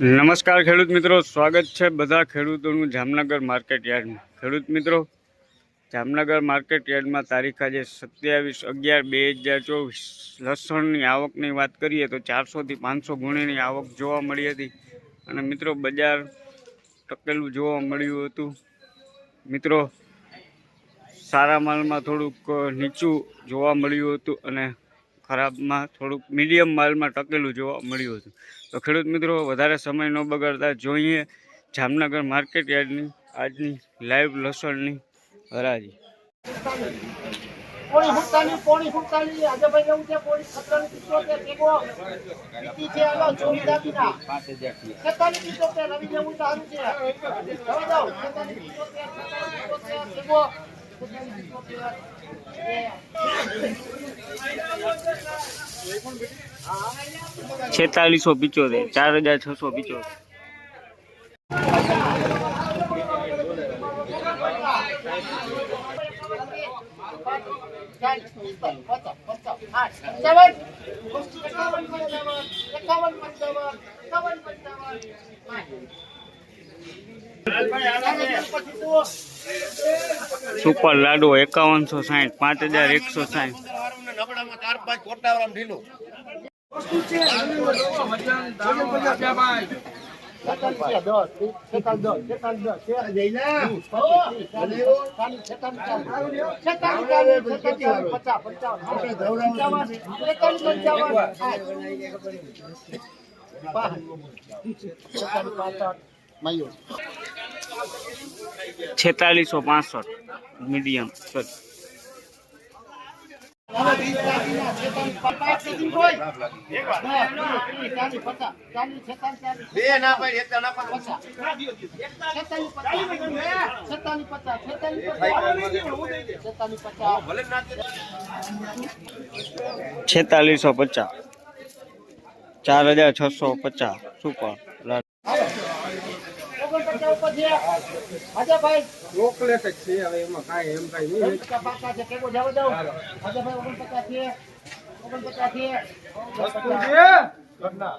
નમસ્કાર ખેડૂત મિત્રો, સ્વાગત છે બધા ખેડૂતોનું જામનગર માર્કેટ યાર્ડમાં. ખેડૂત મિત્રો, જામનગર માર્કેટ યાર્ડમાં તારીખ આજે સત્યાવીસ અગિયાર બે હજાર ચોવીસ. લસણની આવકની વાત કરીએ તો ચારસોથી પાંચસો ગુણીની આવક જોવા મળી હતી. અને મિત્રો, બજાર ટકેલું જોવા મળ્યું હતું. મિત્રો, સારા માલમાં થોડુંક નીચું જોવા મળ્યું હતું અને ખરાબમાં થોડુંક મીડિયમ માલમાં ટકેલું જોવા મળ્યું હતું. તો ખેડૂત મિત્રો, વધારે સમય ન બગાડતા જોઈએ જામનગર માર્કેટ યાર્ડની આજની લાઈવ લસણની હરાજી. પોણી ફૂટતાની પોણી ફૂટતાની આજે ભાઈ એવું છે, પોણી સત્તરની પિત્તોતેર ટેકો નીતિ છે હાલો ચોવીસ દાબીના સત્તાની પિત્તોતેર રવિ જેવું સારું છે. હવે જાઓ સત્તાની પિત્તોતેર સત્તાની પિત્તોતેર છેતાલીસો પિચોતેર ચાર હજાર છસો પિચોતેર. પંચાવન, સુપર લાડુ એકાવનસો સાહીઠ પાંચ હજાર એકસો સાહીઠ મયુર છેતાલીસો પાસઠ મીડિયમ બે ના ના છેતાલીસ પચાસ છેતાલીસ છેતાલીસ ચાર હજાર છસો પચાસ સુપર ઓગણપચાસ ઉપર છે અજયભાઈ ચોકલેટ જ છે હવે એમાં કાંઈ એમ કાંઈ નહીં પાકા છે કેવો જવા દઉં અજયભાઈ ઓગણપચાસ છે ઓગણપચાસ છે ઘરના.